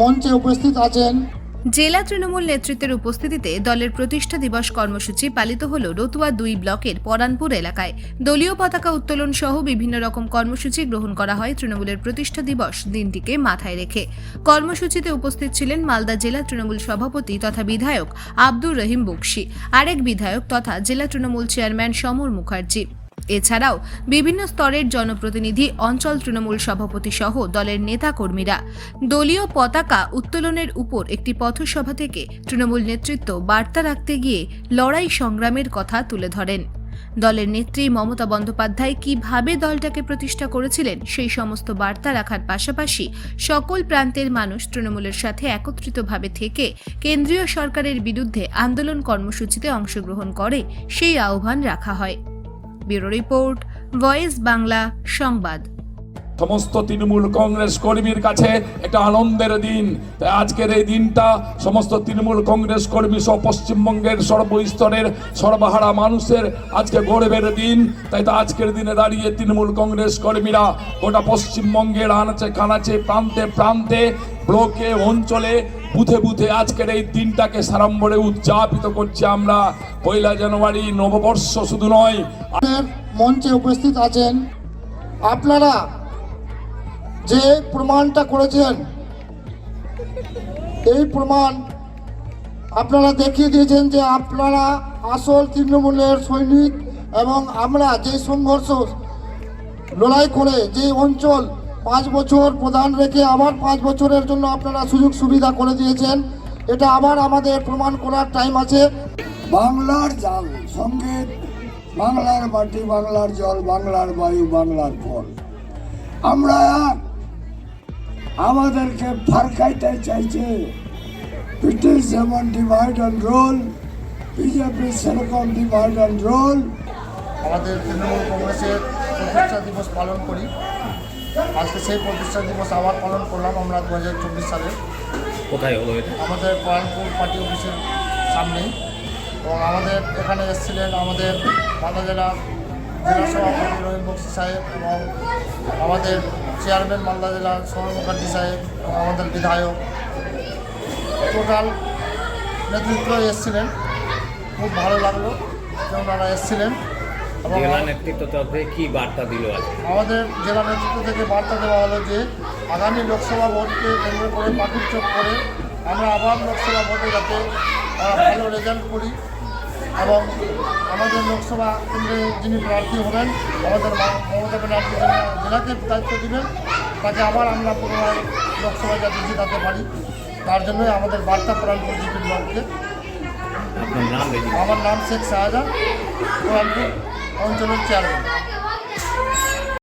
মঞ্চে উপস্থিত আছেন জেলা তৃণমূল নেতৃত্বের উপস্থিতিতে দলের প্রতিষ্ঠা দিবস কর্মসূচি পালিত হল রতুয়া দুই ব্লকের পরানপুর এলাকায়। দলীয় পতাকা উত্তোলন সহ বিভিন্ন রকম কর্মসূচি গ্রহণ করা হয় তৃণমূলের প্রতিষ্ঠা দিবস দিনটিকে মাথায় রেখে। কর্মসূচিতে উপস্থিত ছিলেন মালদা জেলা তৃণমূল সভাপতি তথা বিধায়ক আব্দুর রহিম বক্সি, আরেক বিধায়ক তথা জেলা তৃণমূল চেয়ারম্যান সমর মুখার্জি। এছাড়াও বিভিন্ন স্তরের জনপ্রতিনিধি অঞ্চল তৃণমূল সভাপতি সহ দলের নেতাকর্মীরা। দলীয় পতাকা উত্তোলনের উপর একটি পথসভা থেকে তৃণমূল নেতৃত্ব বার্তা রাখতে গিয়ে লড়াই সংগ্রামের কথা তুলে ধরেন। দলের নেত্রী মমতা বন্দ্যোপাধ্যায় কীভাবে দলটাকে প্রতিষ্ঠা করেছিলেন সেই সমস্ত বার্তা রাখার পাশাপাশি সকল প্রান্তের মানুষ তৃণমূলের সাথে একত্রিতভাবে থেকে কেন্দ্রীয় সরকারের বিরুদ্ধে আন্দোলন কর্মসূচিতে অংশগ্রহণ করে সেই আহ্বান রাখা হয়। ব্যুরো রিপোর্ট, ভয়েস বাংলা, সংবাদ। সমস্ত তৃণমূল কংগ্রেস কর্মীর কাছে একটা আনন্দের দিন। তাই আজকের এই দিনটা সমস্ত তৃণমূল কংগ্রেস কর্মী সহ পশ্চিমবঙ্গের সর্বস্তরের সর্বহারা মানুষের আজকে গর্বের দিন। তাই তো আজকের দিনে দাঁড়িয়ে তৃণমূল কংগ্রেস কর্মীরা গোটা পশ্চিমবঙ্গের আনাচে কানাচে, প্রান্তে প্রান্তে, ব্লকে, অঞ্চলে বুথে বুথে আজকের এই দিনটাকে সারাম্বরে উদযাপিত করছি আমরা। পয়লা জানুয়ারি, নববর্ষ শুধু নয়। মঞ্চে উপস্থিত আছেন। আপনারা যে প্রমাণটা করেছেন, এই প্রমাণ আপনারা দেখিয়ে দিয়েছেন যে আপনারা আসল তৃণমূলের সৈনিক এবং আমরা যে সংঘর্ষ লড়াই করে যে অঞ্চল পাঁচ বছর প্রধান রেখে আবার পাঁচ বছরের জন্য আপনারা সুযোগ সুবিধা করে দিয়েছেন। এটা আবার আমাদের প্রমাণ করার টাইম আছে। বাংলার জাল সংগীত বাংলার মাটি বাংলার জল বাংলার বায়ু বাংলার ফল। আমরা আমাদেরকে ফারকাইতে চাইছে ব্রিটিশ যেমন ডিভাইড অ্যান্ড রোল বিজেপি সেরকম ডিভাইড অ্যান্ড রোল আমাদের তৃণমূল কংগ্রেসের প্রতিষ্ঠা দিবস পালন করি। আজকে সেই প্রতিষ্ঠা দিবস আবার পালন করলাম আমরা দু হাজার চব্বিশ সালে। কোথায় হলো আমাদের পরানপুর পার্টি অফিসের সামনেই। এবং আমাদের এখানে এসেছিলেন আমাদের মালদা জেলা জেলা সভাপতি রহিম বক্সি সাহেব এবং আমাদের চেয়ারম্যান মালদা জেলা সোমন মুখার্জি সাহেব এবং আমাদের বিধায়ক। টোটাল নেতৃত্ব এসেছিলেন। খুব ভালো লাগল যে ওনারা এসেছিলেন। জেলা নেতৃত্ব তরফে কি বার্তা দিল আজকে আমাদের জেলা নেতৃত্ব থেকে বার্তা দেওয়া হলো যে আগামী লোকসভা ভোটকে কেন্দ্র করে পাখির চোখ করে আমরা আবার লোকসভা ভোটে যাতে ভালো রেজাল্ট করি এবং আমাদের লোকসভা কেন্দ্রে যিনি প্রার্থী হবেন আমাদের মমতা ব্যানার্জি যিনি জেলাকে দায়িত্ব দিবেন তাকে আবার আমরা পুনরায় লোকসভায় যাতে জিতাতে পারি। তার জন্যই আমাদের বার্তা প্রাণপুর জিপি ব্লককে আমার নাম শেখ শাহজাহান। অঞ্চলের চেয়ারম্যান